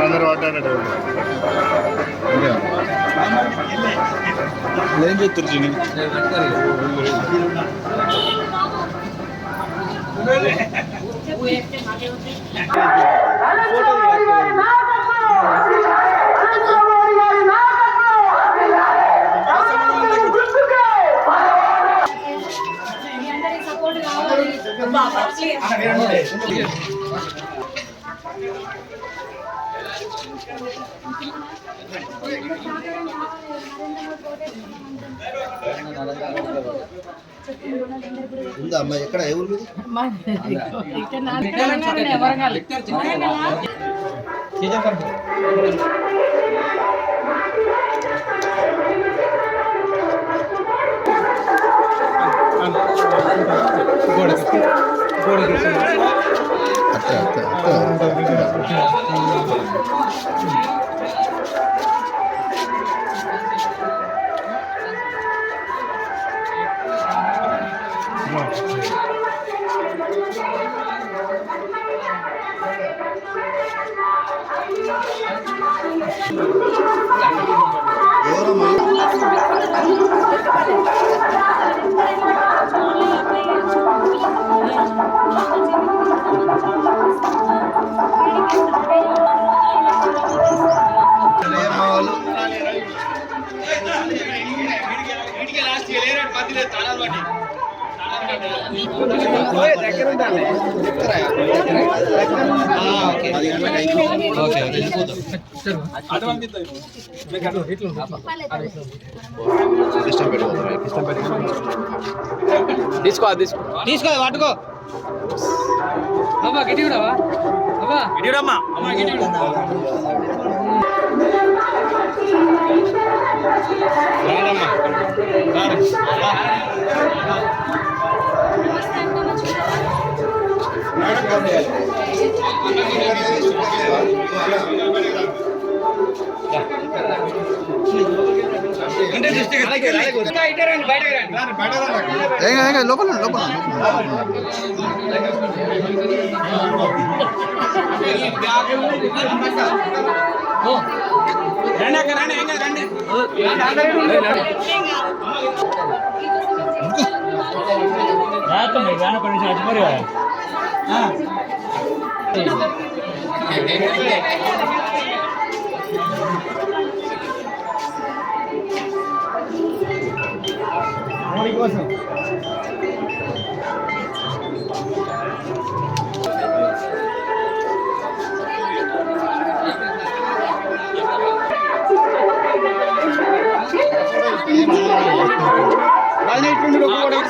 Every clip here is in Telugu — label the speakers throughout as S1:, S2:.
S1: అందరూ పడ్డారట ఏం చెప్తారు చిన్ని
S2: మీ
S3: ఉందా అమ్మా? ఎక్కడ? ఏ ఊరు మీది? అత్త అత్త అత్త ఎవరమ్మా?
S4: తీసుకో అది తీసుకో
S5: పట్టుకో
S4: అబ్బా గిటి కూడా అబ్బా.
S5: ఇడియమ్మా
S3: ఏం కాదు, ఏం కాదు, లోపల లోపల ఉండు, లోపల ఉండు.
S5: రండి అక్క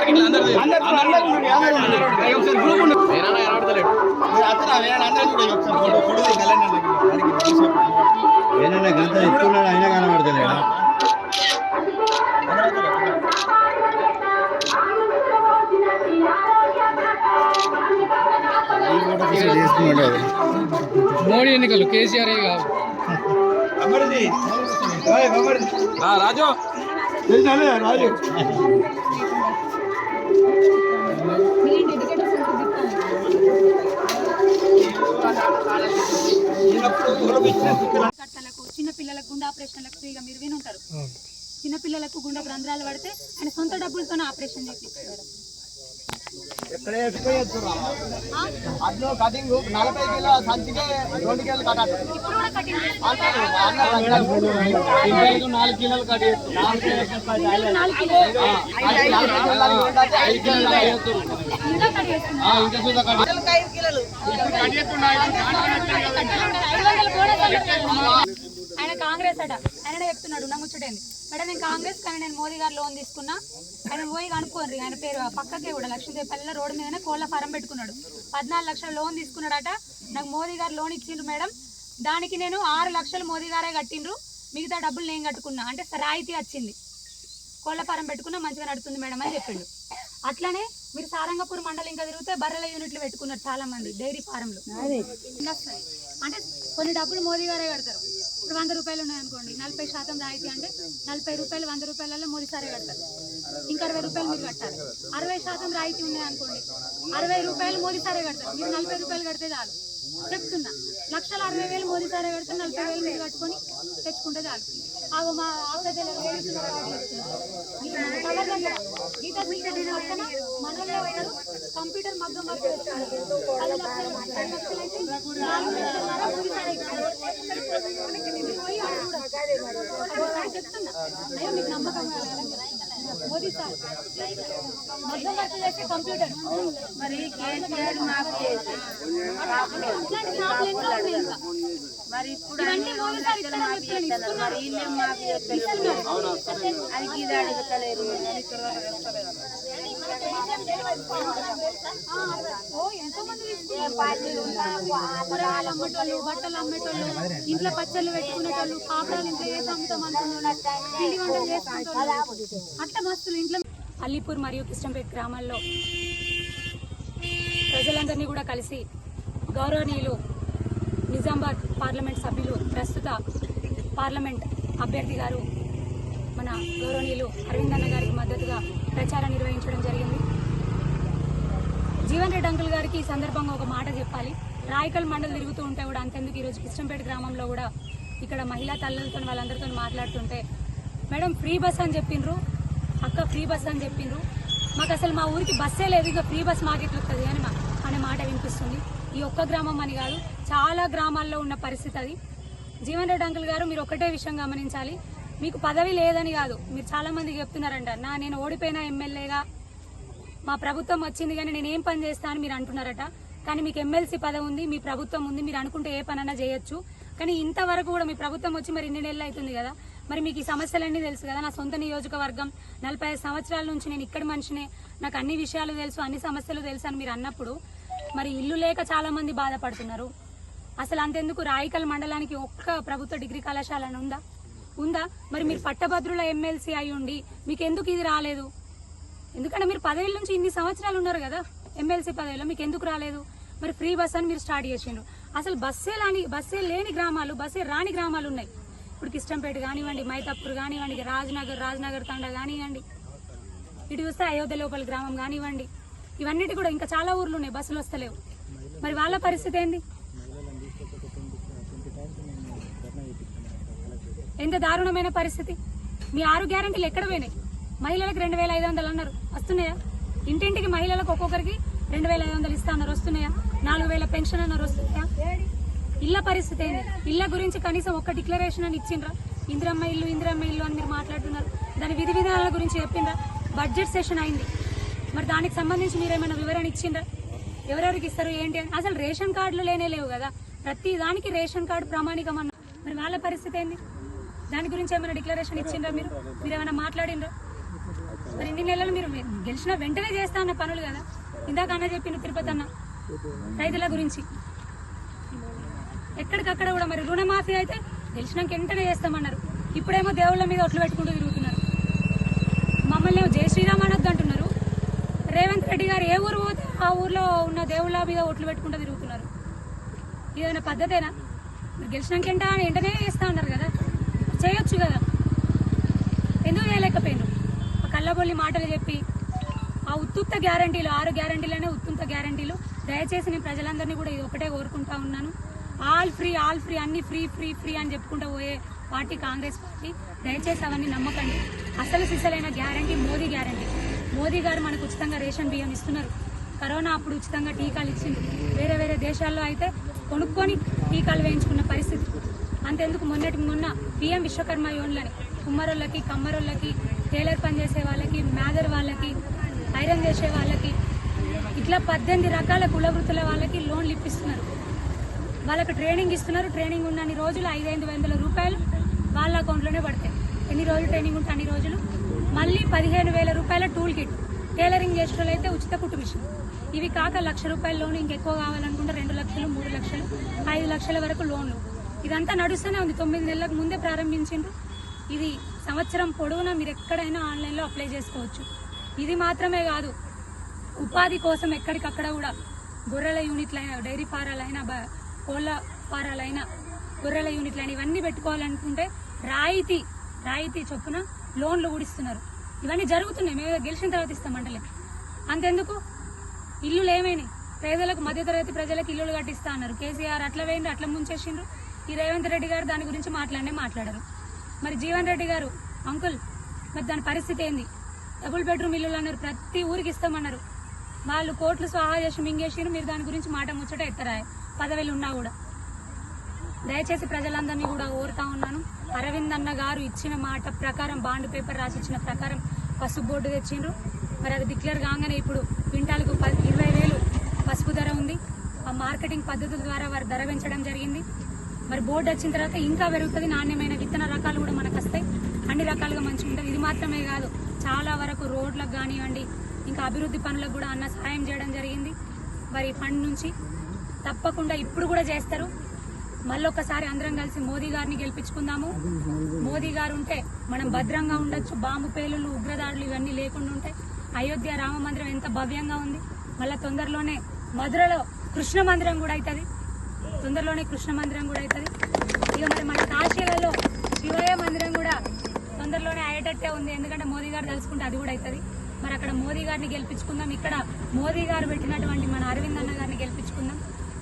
S5: రండి ఏం కాదు రండి
S4: నేనా ఏనాడతలేడు
S3: ఏదైనా గంట ఎత్తున్నాడు అయినా కనబడతలేడా?
S4: మోడీ ఎన్నికలు కేసీఆర్ ఆ, రాజు.
S3: రాజు
S2: మీ డెడికేటెడ్ కట్టలకు చిన్న పిల్లలకు గుండె ఆపరేషన్లకు ఫ్రీగా మీరు విని ఉంటారు. చిన్న పిల్లలకు గుండె రంధ్రాలు పడితే ఆయన సొంత డబ్బులతో ఆపరేషన్ చేయించాడు
S6: అడ్లో కటింగ్ నలభై కిలో సంచికే రెండు కిలోలు కట్టాలి నాలుగు కిలోలు
S2: కట్
S6: ఇంకా
S2: కాంగ్రెస్ అట. ఆయన చెప్తున్నాడు నా ముచ్చటేంది. మేడం నేను కాంగ్రెస్ కానీ నేను మోదీ గారు లోన్ తీసుకున్నా. ఆయన పోయి కనుక్కోండి. ఆయన పేరు పక్కకే కూడా లక్ష్మీదేవిపల్లిలో రోడ్డు మీదనే కోళ్ళ ఫారం పెట్టుకున్నాడు. పద్నాలుగు లక్షల లోన్ తీసుకున్నాడట. నాకు మోదీ గారు లోన్ ఇచ్చిండ్రు మేడం. దానికి నేను ఆరు లక్షలు మోదీ గారే కట్టిండ్రు. మిగతా డబ్బులు నేను కట్టుకున్నా. అంటే రాయితీ వచ్చింది. కోళ్ళ ఫారం పెట్టుకున్నా మంచిగా నడుతుంది మేడం అని చెప్పిండు. అట్లనే మీరు సారంగపూర్ మండలం ఇంకా తిరిగితే బర్రెల యూనిట్లు పెట్టుకున్నారు చాలా మంది డైరీ ఫారంలు. అంటే కొన్ని డబ్బులు మోదీ గారే కడతారు. ఇప్పుడు వంద రూపాయలు ఉన్నాయనుకోండి నలభై శాతం రాయితీ అంటే నలభై రూపాయలు వంద రూపాయలలో మోదీ సారే కడతారు. ఇంకా అరవై రూపాయలు మీరు కట్టాలి. అరవై శాతం రాయితీ ఉన్నాయనుకోండి అరవై రూపాయలు మోదీ సారే కడతారు. మీరు నలభై రూపాయలు కడితే చాలు. చెప్తున్నా లక్షల అరవై వేలు మోదీ సారే కడితే నలభై వేలు మీరు కట్టుకొని తెచ్చుకుంటే చాలు. ఆగో మా ఆఫ్టర్ మనలో ఎవరు కంప్యూటర్ మగ్గం వర్క్ చేస్తున్నారు పది లక్షలు పది లక్షలు అయితే నాలుగు మోదీ పోయి చెప్తున్నా అయ్యో మీకు నమ్మకం మోదీ సార్ మగ్గం వర్క్ చేసే కంప్యూటర్
S7: మరి కేసీఆర్ మాకు చేసి
S2: అట్లాంటి షాపులు ఎన్నో ఉన్నాయి ఇంకా
S7: మరి ఇప్పుడు మరి ఇల్లు అది గీద అడుగుతలేరు.
S2: కూరగాయలు అమ్మేటోళ్ళు బట్టలు అమ్మేటోళ్ళు ఇంట్లో పచ్చళ్ళు పెట్టుకునేటోళ్ళు పాపడాలు ఇంట్లో వేసి అమ్ముతాం పిండి వంటలు చేసుకుంటోళ్ళు అట్లా మస్తులు ఇంట్లో అలీపూర్ మరియు కిష్టంపేట గ్రామాల్లో ప్రజలందరినీ కూడా కలిసి గౌరవనీయులు నిజామాబాద్ పార్లమెంట్ సభ్యులు ప్రస్తుత పార్లమెంట్ అభ్యర్థి గారు మన గౌరవనీయులు అరవింద్ అన్న గారికి మద్దతుగా ప్రచారం నిర్వహించడం జరిగింది. జీవన్ రెడ్డి అంకుల్ గారికి ఈ సందర్భంగా ఒక మాట చెప్పాలి. రాయకల్ మండలి తిరుగుతూ ఉంటే కూడా అంతెందుకు ఈరోజు కృష్ణంపేట గ్రామంలో కూడా ఇక్కడ మహిళా తల్లులతో వాళ్ళందరితో మాట్లాడుతుంటే మేడం ఫ్రీ బస్ అని చెప్పిండ్రు. అక్క ఫ్రీ బస్ అని చెప్పిండ్రు. మాకు అసలు మా ఊరికి బస్సే లేదు. ఇక ఫ్రీ బస్ మాకు వస్తుంది అని మా- అనే మాట వినిపిస్తుంది. ఈ ఒక్క గ్రామం అని కాదు చాలా గ్రామాల్లో ఉన్న పరిస్థితి అది. జీవన్ రెడ్డి అంకుల్ గారు మీరు ఒకటే విషయం గమనించాలి. మీకు పదవి లేదని కాదు మీరు చాలామంది చెప్తున్నారంట నా నేను ఓడిపోయిన ఎమ్మెల్యేగా మా ప్రభుత్వం వచ్చింది కానీ నేను ఏం పని చేస్తా అని మీరు అంటున్నారట. కానీ మీకు ఎమ్మెల్సీ పదవి ఉంది మీ ప్రభుత్వం ఉంది మీరు అనుకుంటే ఏ పనైనా చేయొచ్చు. కానీ ఇంతవరకు కూడా మీ ప్రభుత్వం వచ్చి మరి ఇన్ని నెలలు అవుతుంది కదా. మరి మీకు ఈ సమస్యలన్నీ తెలుసు కదా నా సొంత నియోజకవర్గం. నలభై సంవత్సరాల నుంచి నేను ఇక్కడి మనిషినే. నాకు అన్ని విషయాలు తెలుసు అన్ని సమస్యలు తెలుసు అని మీరు అన్నప్పుడు మరి ఇల్లు లేక చాలా మంది బాధపడుతున్నారు. అసలు అంతెందుకు రాయికల్ మండలానికి ఒక్క ప్రభుత్వ డిగ్రీ కళాశాల అని ఉందా? ఉందా? మరి మీరు పట్టభద్రుల ఎమ్మెల్సీ అయి ఉండి మీకు ఎందుకు ఇది రాలేదు? ఎందుకంటే మీరు పదవిల నుంచి ఇన్ని సంవత్సరాలు ఉన్నారు కదా ఎమ్మెల్సీ పదవిలో మీకు ఎందుకు రాలేదు? మరి ఫ్రీ బస్ అని మీరు స్టార్ట్ చేసిండ్రు. అసలు బస్సే రాని బస్సే లేని గ్రామాలు బస్సే రాని గ్రామాలు ఉన్నాయి. ఇప్పుడు కిష్టంపేట కానివ్వండి మైతాపూర్ కానివ్వండి రాజ్నగర్ రాజ్నగర్ తండ కానివ్వండి ఇటు చూస్తే అయోధ్య లోపల గ్రామం కానివ్వండి ఇవన్నిటి కూడా ఇంకా చాలా ఊర్లు ఉన్నాయి బస్సులు వస్తలేవు. మరి వాళ్ళ పరిస్థితి ఏంది? ఎంత దారుణమైన పరిస్థితి? మీ ఆరు గ్యారంటీలు ఎక్కడ పోయినాయి? మహిళలకు రెండు వేల ఐదు వందలు అన్నారు వస్తున్నాయా? ఇంటింటికి మహిళలకు ఒక్కొక్కరికి రెండు వేల ఐదు వందలు ఇస్తా అన్నారు వస్తున్నాయా? నాలుగు వేల పెన్షన్ అన్నారు వస్తున్నాయా? ఇళ్ళ పరిస్థితి ఏంది? ఇళ్ళ గురించి కనీసం ఒక్క డిక్లరేషన్ అని ఇచ్చిండ్రా? ఇందిరమ్మ ఇల్లు ఇందిరమ్మ ఇల్లు అని మీరు మాట్లాడుతున్నారు. దాని విధి విధానాల గురించి చెప్పిండ్రా? బడ్జెట్ సెషన్ అయింది. మరి దానికి సంబంధించి మీరు ఏమైనా వివరణ ఇచ్చిండ్రా? ఎవరెవరికి ఇస్తారు ఏంటి అని? అసలు రేషన్ కార్డులు లేనే లేవు కదా. ప్రతి దానికి రేషన్ కార్డు ప్రామాణికం అన్న మరి వాళ్ళ పరిస్థితి ఏంది? దాని గురించి ఏమైనా డిక్లరేషన్ ఇచ్చిండ్రా మీరు? మీరు ఏమైనా మాట్లాడిండ్రా? మరి ఇన్ని నెలలు మీరు గెలిచిన వెంటనే చేస్తా అన్న పనులు కదా. ఇందాక అన్న చెప్పిండు తిరుపతి అన్న రైతుల గురించి. ఎక్కడికక్కడ కూడా మరి రుణమాఫీ అయితే గెలిచినాక వెంటనే చేస్తామన్నారు. ఇప్పుడేమో దేవుళ్ళ మీద ఒట్లు పెట్టుకుంటూ తిరుగుతున్నారు. మమ్మల్ని ఏమో జై శ్రీరామ్ అనొద్దు రేవంత్ రెడ్డి గారు ఏ ఊరు పోతే ఆ ఊర్లో ఉన్న దేవుళ్ళ మీద ఓట్లు పెట్టుకుంటూ తిరుగుతున్నారు. ఏదైనా పద్ధతేనా? మీరు గెలిచినాక వెంట వెంటనే చేస్తా అన్నారు కదా. చేయొచ్చు కదా. ఎందుకు చేయలేకపోయాను ఆ కళ్ళబొల్లి మాటలు చెప్పి ఆ ఉత్తుక్త గ్యారంటీలు ఆరు గ్యారంటీలనే ఉత్తుత్త గ్యారంటీలు. దయచేసి నేను ప్రజలందరినీ కూడా ఇది ఒకటే కోరుకుంటా ఉన్నాను. ఆల్ ఫ్రీ ఆల్ ఫ్రీ అన్ని ఫ్రీ ఫ్రీ ఫ్రీ అని చెప్పుకుంటూ పోయే పార్టీ కాంగ్రెస్ పార్టీ. దయచేసి అవన్నీ నమ్మకండి. అసలు సిసలైన గ్యారంటీ మోదీ గ్యారంటీ. మోదీ గారు మనకు ఉచితంగా రేషన్ బియ్యం ఇస్తున్నారు. కరోనా అప్పుడు ఉచితంగా టీకాలు ఇచ్చింది. వేరే వేరే దేశాల్లో అయితే కొనుక్కొని టీకాలు వేయించుకున్న పరిస్థితి. అంతెందుకు మొన్నటి మొన్న పిఎం విశ్వకర్మ యోన్లని కుమ్మరోళ్ళకి కమ్మరోళ్ళకి టైలర్ పని చేసే వాళ్ళకి మేదర్ వాళ్ళకి ఐరన్ చేసే వాళ్ళకి ఇట్లా పద్దెనిమిది రకాల కుల వృత్తుల వాళ్ళకి లోన్లు ఇప్పిస్తున్నారు. వాళ్ళకి ట్రైనింగ్ ఇస్తున్నారు. ట్రైనింగ్ ఉన్నన్ని రోజులు ఐదు వందల రూపాయలు వాళ్ళ అకౌంట్లోనే పడతాయి. ఎన్ని రోజులు ట్రైనింగ్ ఉంటే అన్ని రోజులు? మళ్ళీ పదిహేను వేల రూపాయల టూల్ కిట్ టైలరింగ్ చేసిన అయితే ఉచిత కుట్టు మిషన్. ఇవి కాక లక్ష రూపాయల లోన్ ఇంకెక్కువ కావాలనుకుంటే రెండు లక్షలు మూడు లక్షలు ఐదు లక్షల వరకు లోన్లు. ఇదంతా నడుస్తూనే ఉంది. తొమ్మిది నెలలకు ముందే ప్రారంభించిండ్రు. ఇది సంవత్సరం పొడవునా మీరు ఎక్కడైనా ఆన్లైన్లో అప్లై చేసుకోవచ్చు. ఇది మాత్రమే కాదు ఉపాధి కోసం ఎక్కడికక్కడ కూడా గొర్రెల యూనిట్లైనా డైరీ ఫారాలైనా బ- కోళ్ళ ఫారాలైనా గొర్రెల యూనిట్లైనా ఇవన్నీ పెట్టుకోవాలనుకుంటే రాయితీ రాయితీ చొప్పున లోన్లు ఊడిస్తున్నారు. ఇవన్నీ జరుగుతున్నాయి. మేము గెలిచిన తర్వాత ఇస్తామంటలే అంతెందుకు? ఇల్లులు ఏమైనాయి? పేదలకు మధ్యతరగతి ప్రజలకు ఇల్లులు కట్టిస్తా అన్నారు. కేసీఆర్ అట్లా వేయండి అట్లా ముంచేసిండ్రు. ఈ రేవంత్ రెడ్డి గారు దాని గురించి మాట్లాడనే మాట్లాడరు. మరి జీవన్ రెడ్డి గారు అంకుల్ మరి దాని పరిస్థితి ఏంది? డబుల్ బెడ్రూమ్ ఇల్లులు అన్నారు. ప్రతి ఊరికి ఇస్తామన్నారు. వాళ్ళు కోట్లు స్వాహా చేసి మింగేసిరు మీరు దాని గురించి మాట ముచ్చట ఎత్తరాయి. పదవిలు ఉన్నా కూడా. దయచేసి ప్రజలందరినీ కూడా కోరుతా ఉన్నాను. అరవింద్ అన్న గారు ఇచ్చిన మాట ప్రకారం బాండ్ పేపర్ రాసి ఇచ్చిన ప్రకారం పసుపు బోర్డు తెచ్చిండ్రు. మరి అది డిక్లేర్ కాగానే ఇప్పుడు క్వింటాలకు ప- ఇరవై వేలు పసుపు ధర ఉంది. ఆ మార్కెటింగ్ పద్ధతుల ద్వారా వారు ధర పెంచడం జరిగింది. మరి బోర్డు వచ్చిన తర్వాత ఇంకా పెరుగుతుంది నాణ్యమైన విత్తన రకాలు కూడా మనకు వస్తాయి. అన్ని రకాలుగా మంచిగా ఉంటుంది. ఇది మాత్రమే కాదు చాలా వరకు రోడ్లకు కానివ్వండి ఇంకా అభివృద్ధి పనులకు కూడా అన్న సహాయం చేయడం జరిగింది. మరి ఫండ్ నుంచి తప్పకుండా ఇప్పుడు కూడా చేస్తారు. మళ్ళొక్కసారి అందరం కలిసి మోదీ గారిని గెలిపించుకుందాము. మోదీ గారు ఉంటే మనం భద్రంగా ఉండొచ్చు బాంబు పేలులు ఉగ్రదాడులు ఇవన్నీ లేకుండా ఉంటాయి అయోధ్య రామ మందిరం ఎంత భవ్యంగా ఉంది. మళ్ళీ తొందరలోనే మధురలో కృష్ణ మందిరం కూడా అవుతుంది తొందరలోనే కృష్ణ మందిరం కూడా అవుతుంది ఇక మరి మన కాశీలలో శివయ్య మందిరం కూడా తొందరలోనే అయ్యేటట్టే ఉంది. ఎందుకంటే మోదీ గారు తలుచుకుంటే అది కూడా అవుతుంది మరి అక్కడ మోదీ గారిని గెలిపించుకుందాం. ఇక్కడ మోదీ గారు పెట్టినటువంటి మన అరవింద్ అన్న గారిని గెలిపించుకుందాం.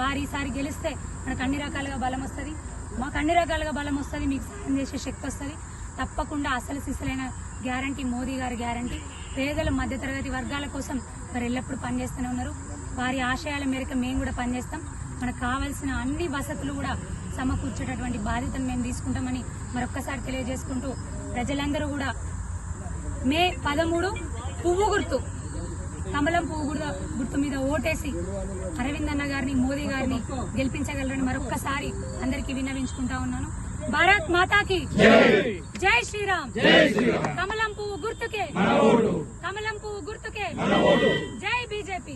S2: వారు ఈసారి గెలిస్తే మనకు అన్ని రకాలుగా బలం వస్తుంది. మాకు అన్ని రకాలుగా బలం వస్తుంది మీకు సాయం చేసే శక్తి వస్తుంది. తప్పకుండా అసలు సిసలైన గ్యారంటీ మోదీ గారి గ్యారంటీ. పేదల మధ్యతరగతి వర్గాల కోసం వారు ఎల్లప్పుడూ పనిచేస్తూనే ఉన్నారు. వారి ఆశయాల మేరకు మేము కూడా పనిచేస్తాం. మనకు కావాల్సిన అన్ని వసతులు కూడా సమకూర్చేటటువంటి బాధ్యతను మేము తీసుకుంటామని మరొక్కసారి తెలియజేసుకుంటూ ప్రజలందరూ కూడా మే పదమూడు పువ్వు గుర్తు. కమలం పువ్వు గుర్తు గుర్తు మీద ఓటేసి అరవింద్ అన్న గారిని మోదీ గారిని గెలిపించగలరని మరొక్కసారి అందరికీ విన్నవించుకుంటా ఉన్నాను. భారత్ మాతాకి జై శ్రీరామ్. కమలం పువ్వు గుర్తుకే. కమలం పువ్వు గుర్తుకే. జై బీజేపీ.